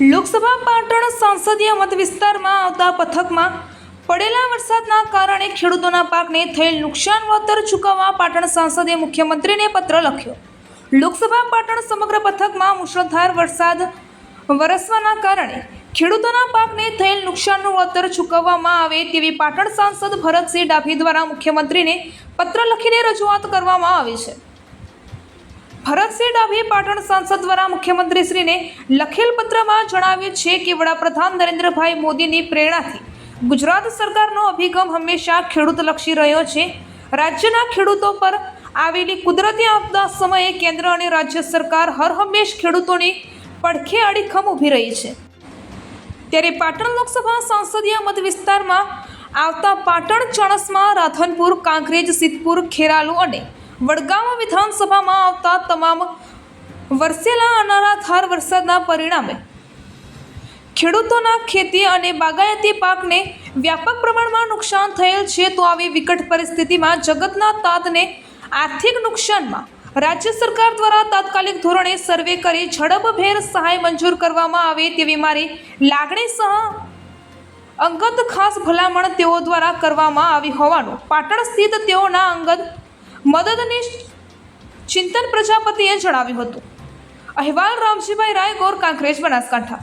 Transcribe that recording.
લોકસભા પાટણ સંસદીય મત વિસ્તારમાં આવતા પથકમાં પડેલા વરસાદના કારણે ખેડૂતોના પાકને થયેલ નુકસાન વળતર ચૂકવવા પાટણ સાંસદે મુખ્યમંત્રીને પત્ર લખ્યો. લોકસભા પાટણ સમગ્ર પથકમાં મુશળધાર વરસાદ વરસવાના કારણે ખેડૂતોના પાકને થયેલ નુકસાનનું વળતર ચૂકવવામાં આવે તેવી પાટણ સાંસદ ભરતસિંહ ડાભી દ્વારા મુખ્યમંત્રીને પત્ર લખીને રજૂઆત કરવામાં આવી છે. ભરતસિંહ ડાભી પાટણ સાંસદ દ્વારા મુખ્યમંત્રીશ્રીને લખેલ પત્રમાં જણાવ્યું છે કે વડાપ્રધાન નરેન્દ્રભાઈ મોદીની પ્રેરણાથી ગુજરાત સરકારનો અભિગમ હંમેશા ખેડૂતલક્ષી રહ્યો છે. રાજ્યના ખેડૂતો પર આવેલી કુદરતી આપદા સમયે કેન્દ્ર અને રાજ્ય સરકાર હર હંમેશ ખેડૂતોની પડખે અડીખમ ઊભી રહી છે. ત્યારે પાટણ લોકસભા સંસદીય મત વિસ્તારમાં આવતા પાટણ ચણસમાં રાધનપુર, કાંકરેજ, સિદ્ધપુર, ખેરાલુ અને વડગામ વિધાનસભામાં આવતા તમામ વરસેલા અનારાધાર વરસાદના પરિણામે ખેડૂતોના ખેતી અને બાગાયતી પાકને વ્યાપક પ્રમાણમાં નુકસાન થયેલ છે, તો આવી વિકટ પરિસ્થિતિમાં જગતના તાતને આર્થિક નુકસાનમાં રાજ્ય સરકાર દ્વારા તાત્કાલિક ધોરણે સર્વે કરી ઝડપભેર સહાય મંજૂર કરવામાં આવે તેવી મારી લાગણી સહ અંગત ખાસ ભલામણ તેઓ દ્વારા કરવામાં આવી હોવાનું પાટણ સ્થિત તેઓના અંગત મદદનીશ ચિંતન પ્રજાપતિએ જણાવ્યું હતું. અહેવાલ રામજીભાઈ રાયગોર કાંકરેજ બનાસકાંઠા.